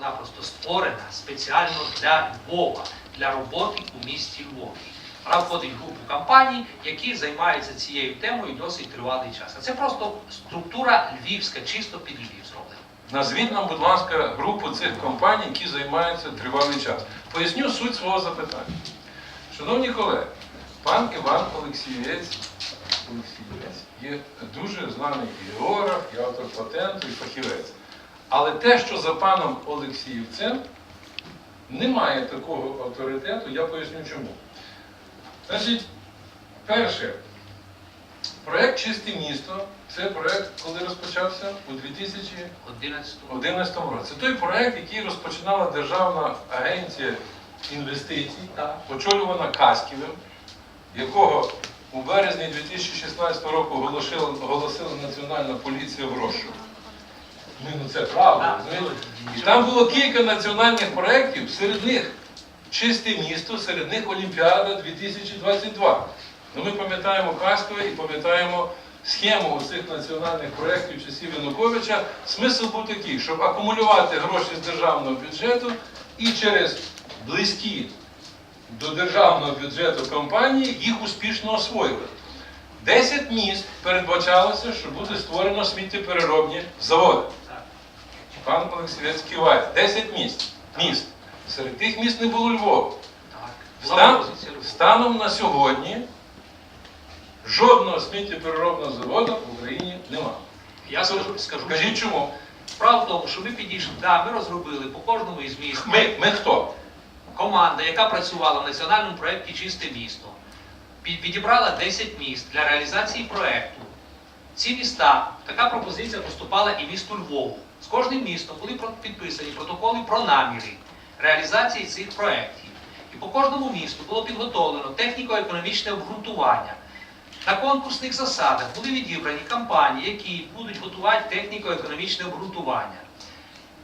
просто-напросто створена спеціально для Львова, для роботи у місті Львові. Вона входить групу компаній, які займаються цією темою досить тривалий час. А це просто структура львівська, чисто під Львів зроблена. Назвіть нам, будь ласка, групу цих компаній, які займаються тривалий час. Поясню суть свого запитання. Шановні колеги, пан Іван Олексієць, Олексієць є дуже знаний і географ, і автор патенту, і фахівець. Але те, що за паном Олексіївцем, немає такого авторитету, я поясню чому. Значить, перше, проєкт Чисте місто це проєкт, коли розпочався у 2011 році. Це той проект, який розпочинала Державна агенція інвестицій, очолювана Каськівим, якого у березні 2016 року оголосила, оголосила Національна поліція в розшук. Ну, ну це правда. Розумієте? І там було кілька національних проєктів, серед них Чисте місто, серед них Олімпіада 2022. Ну, ми пам'ятаємо Каськове і пам'ятаємо схему цих національних проєктів часів Януковича. Смисл був такий, щоб акумулювати гроші з державного бюджету і через близькі до державного бюджету компанії їх успішно освоювати. 10 міст передбачалося, що буде створено сміттєпереробні заводи. Пан Олексійовець киває. 10 міст. Міст. Серед тих міст не було Львова. Стан, станом на сьогодні жодного сміттєпереробного заводу в Україні немає. Я скажу, скажу Кажіть чому? Справа в тому, що ми підійшли, да, ми розробили по кожному із міст. Ми, ми хто? команда, яка працювала в національному проєкті Чисте місто, підібрала 10 міст для реалізації проєкту. Ці міста, така пропозиція поступала і місту Львову. З кожним містом були підписані протоколи про наміри реалізації цих проєктів. І по кожному місту було підготовлено техніко-економічне обґрунтування. На конкурсних засадах були відібрані компанії, які будуть готувати техніко-економічне обґрунтування.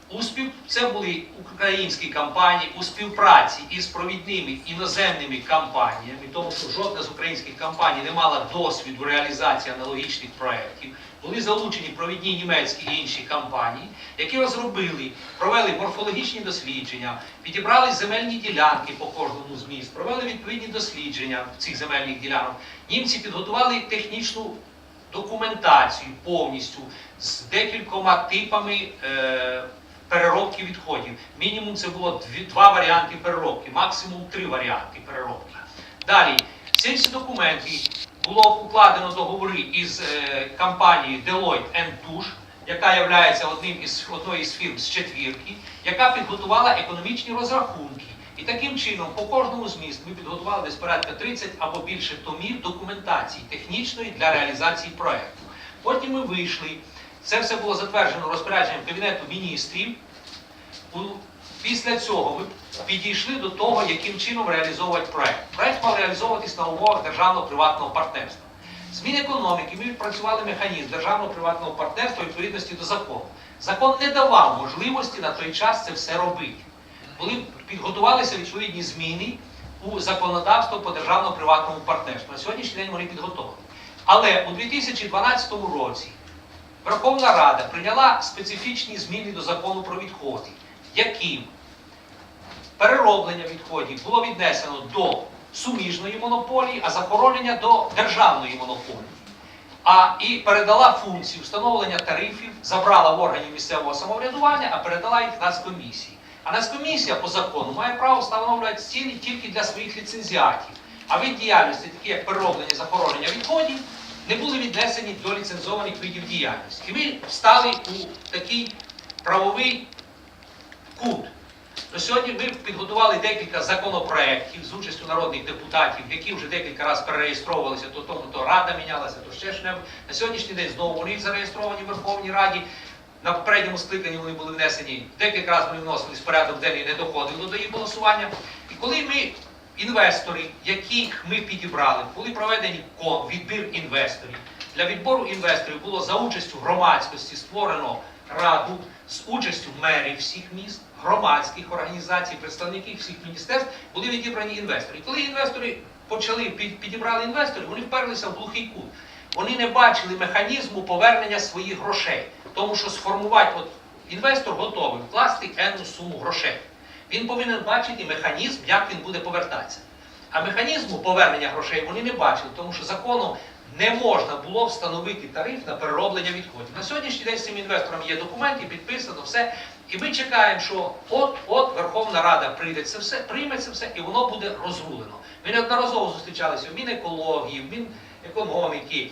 У спів... Це були українські компанії у співпраці із провідними іноземними компаніями, тому що жодна з українських компаній не мала досвіду реалізації аналогічних проєктів. Були залучені провідні німецькі і інші компанії, які розробили, провели морфологічні дослідження, підібрали земельні ділянки по кожному з міст, провели відповідні дослідження цих земельних ділянок. Німці підготували технічну документацію повністю з декількома типами е, переробки відходів. Мінімум це було дві, два варіанти переробки, максимум три варіанти переробки. Далі, ці всі документи було укладено договори із е, компанією Deloitte Touche, яка є одним із одною із фірм з четвірки, яка підготувала економічні розрахунки. І таким чином, по кожному з міст ми підготували десь порядка 30 або більше томів документації технічної для реалізації проекту. Потім ми вийшли. Це все було затверджено розпорядженням Кабінету міністрів. Після цього ми підійшли до того, яким чином реалізовувати проект. Проект мав реалізовуватись на умовах державно-приватного партнерства. З Мінекономіки ми відпрацювали механізм державно-приватного партнерства відповідності до закону. Закон не давав можливості на той час це все робити. Були підготувалися відповідні зміни у законодавство по державно-приватному партнерству. На сьогоднішній день вони підготовлені. Але у 2012 році Верховна Рада прийняла специфічні зміни до закону про відходи, яким перероблення відходів було віднесено до суміжної монополії, а захоронення до державної монополії. А і передала функцію встановлення тарифів, забрала в органів місцевого самоврядування, а передала їх Нацкомісії. А Нацкомісія по закону має право встановлювати ціни тільки для своїх ліцензіатів. А від діяльності, такі як перероблення захоронення відходів, не були віднесені до ліцензованих видів діяльності. І ми стали у такий правовий кут. На сьогодні ми підготували декілька законопроєктів з участю народних депутатів, які вже декілька разів перереєстровувалися, то тому то рада мінялася, то ще ж небудь. На сьогоднішній день знову вони зареєстровані в Верховній Раді. На попередньому скликанні вони були внесені, декілька разів вони вносились в порядок денний, не доходило до їх голосування. І коли ми, інвестори, яких ми підібрали, були проведені відбір інвесторів. Для відбору інвесторів було за участю громадськості створено раду з участю мерів всіх міст, громадських організацій, представників всіх міністерств, були відібрані інвестори. І коли інвестори почали під- підібрали інвесторів, вони вперлися в глухий кут. Вони не бачили механізму повернення своїх грошей, тому що сформувати от інвестор готовий вкласти енну суму грошей. Він повинен бачити механізм, як він буде повертатися. А механізму повернення грошей вони не бачили, тому що законом не можна було встановити тариф на перероблення відходів. На сьогоднішній день з цим інвестором є документи, підписано все. І ми чекаємо, що от-от Верховна Рада прийде це все, прийме це все, і воно буде розрулено. Ми неодноразово зустрічалися в Мінекології, в Мінекономіки,